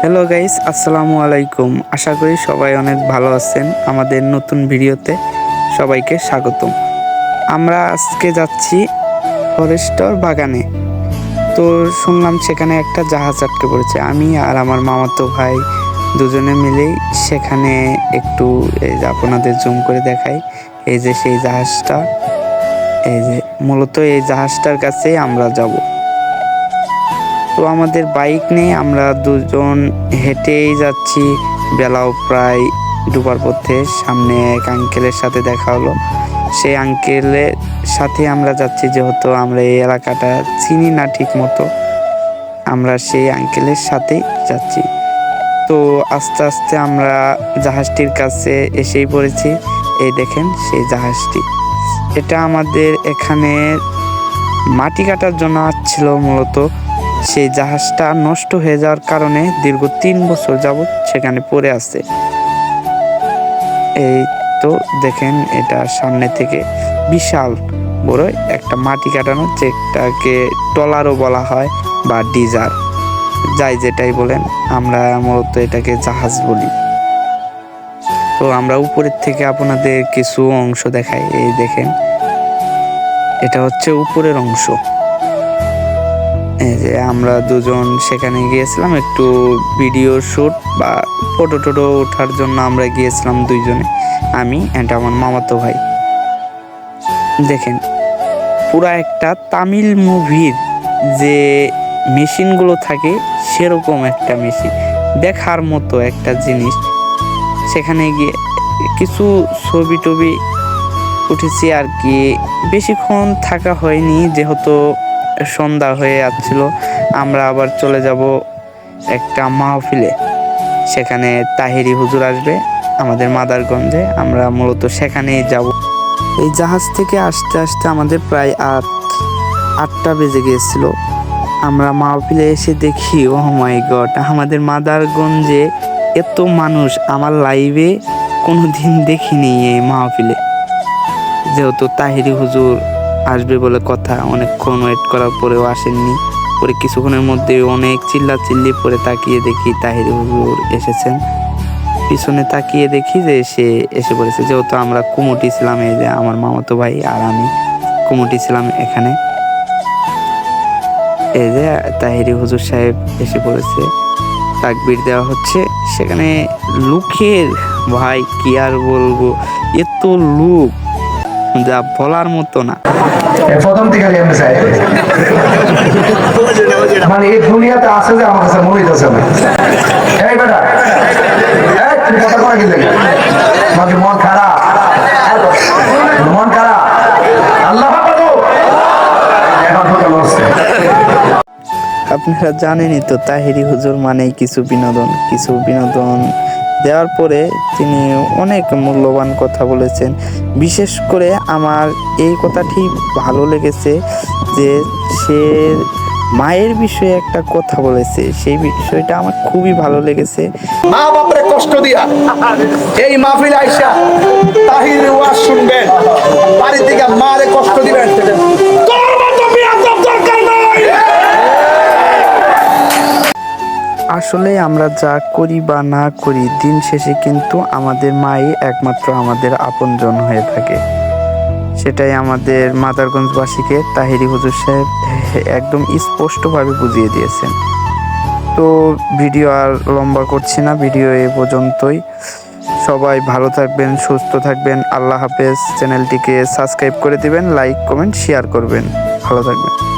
Hello guys আসসালামু আলাইকুম আশা করি সবাই অনেক ভালো আছেন। আমাদের নতুন ভিডিওতে সবাইকে স্বাগতম। আমরা আজকে যাচ্ছি ফরেস্টর বাগানে। তো শুনলাম সেখানে একটা জাহাজ আটকে পড়েছে। আমি আর আমার মামাতো ভাই দুজনে মিলেই সেখানে একটু আপনাদের জুম করে দেখাই। এই যে সেই জাহাজটা, এই যে মূলত এই জাহাজটার কাছেই আমরা যাব। তো আমাদের বাইক নেই আমরা দুজন হেঁটেই যাচ্ছি। বেলাও প্রায় ডুবার পথে সামনে এক আঙ্কেলের সাথে দেখা হলো। সেই আঙ্কেলের সাথে আমরা যাচ্ছি যেহেতু আমরা এই এলাকাটা চিনি না ঠিক মতো আমরা সেই আঙ্কেলের সাথেই যাচ্ছি। তো আস্তে আস্তে আমরা জাহাজটির কাছে এসেই পড়েছি। এই দেখেন সেই জাহাজটি। এটা আমাদের এখানে মাটি কাটার জন্য আসছিল মূলত। সেই জাহাজটা নষ্ট হয়ে যাওয়ার কারণে দীর্ঘ তিন বছর যাবৎ সেখানে পড়ে আছে। এই তো দেখেন, এটা সামনে থেকে বিশাল বড় একটা মাটি কাটানো, যেটাকে টলারও বলা হয় বা ডিজার। যাই যেটাই বলেন, আমরা মূলত এটাকে জাহাজ বলি। তো আমরা উপরের থেকে আপনাদের কিছু অংশ দেখাই। এই দেখেন, এটা হচ্ছে উপরের অংশ। যে আমরা দুজন সেখানে গিয়েছিলাম, একটু ভিডিও শ্যুট বা ফটো টটো ওঠার জন্য আমরা গিয়েছিলাম দুইজনে, আমি অ্যান্ড আমার মামাতো ভাই। দেখেন, পুরা একটা তামিল মুভির যে মেশিনগুলো থাকে, সেরকম একটা মেশিন দেখার মতো একটা জিনিস। সেখানে গিয়ে কিছু ছবি টবি উঠেছি আর কি। বেশিক্ষণ থাকা হয়নি, যেহেতু সন্ধ্যা হয়ে যাচ্ছিল। আমরা আবার চলে যাব একটা মাহফিলে। সেখানে তাহিরি হুজুর আসবে আমাদের মাদারগঞ্জে। আমরা মূলত সেখানেই যাব। এই জাহাজ থেকে আসতে আসতে আমাদের প্রায় আট, আটটা বেজে গিয়েছিল। আমরা মাহফিলে এসে দেখি, ও মাই গড, আমাদের মাদারগঞ্জে এত মানুষ। আমার লাইভে কোনো দিন দেখিনি এই মাহফিলে। যেহেতু তাহিরি হুজুর আসবে বলে কথা। অনেকক্ষণ ওয়েট করার পরেও আসেননি। পরে কিছুক্ষণের মধ্যে অনেক চিল্লা চিল্লি পরে তাকিয়ে দেখি তাহিরি হুজুর এসেছেন। পিছনে তাকিয়ে দেখি যে সে এসে পড়েছে। যেহেতু আমরা কুমুটি ছিলাম, এই যে আমার মামাতো ভাই আর আমি কুমুটি ছিলাম এখানে। এই যে তাহিরি হুজুর সাহেব এসে পড়েছে। তাকবির দেওয়া হচ্ছে। সেখানে লুকের ভাই কি আর বলব? এত লুক। যা বলার মতো না। প্রথম থেকে আমি চাই। মানে এই দুনিয়াতে আছে যে আমার কাছে মনে হইতেছে না। এই বেটা তুমি কথা মানে মন খারাপ? মন খারাপ? আল্লাহ আপনারা জানেনই তো তাহিরি হুজুর মানেই কিছু বিনোদন কিছু বিনোদন দেওয়ার পরে তিনি অনেক মূল্যবান কথা বলেছেন। বিশেষ করে আমার এই কথাটি ভালো লেগেছে যে সে মায়ের বিষয়ে একটা কথা বলেছে। সেই বিষয়টা আমার খুবই ভালো লেগেছে। মা বাপরে কষ্ট দিয়া এই মাহফিল আইসা তাহির ওয়াজ শুনবেন। বাড়ি থেকে মারে কষ্ট আসলে আমরা যা করি বা না করি, দিন শেষে কিন্তু আমাদের মাই একমাত্র আমাদের আপনজন হয়ে থাকে। সেটাই আমাদের মাদারগঞ্জবাসীকে তাহিরি হুজুর সাহেব একদম স্পষ্টভাবে বুঝিয়ে দিয়েছেন। তো ভিডিও আর লম্বা করছি না, ভিডিও এ পর্যন্তই। সবাই ভালো থাকবেন, সুস্থ থাকবেন। আল্লাহ হাফেজ। চ্যানেলটিকে সাবস্ক্রাইব করে দিবেন, লাইক, কমেন্ট, শেয়ার করবেন। ভালো থাকবেন।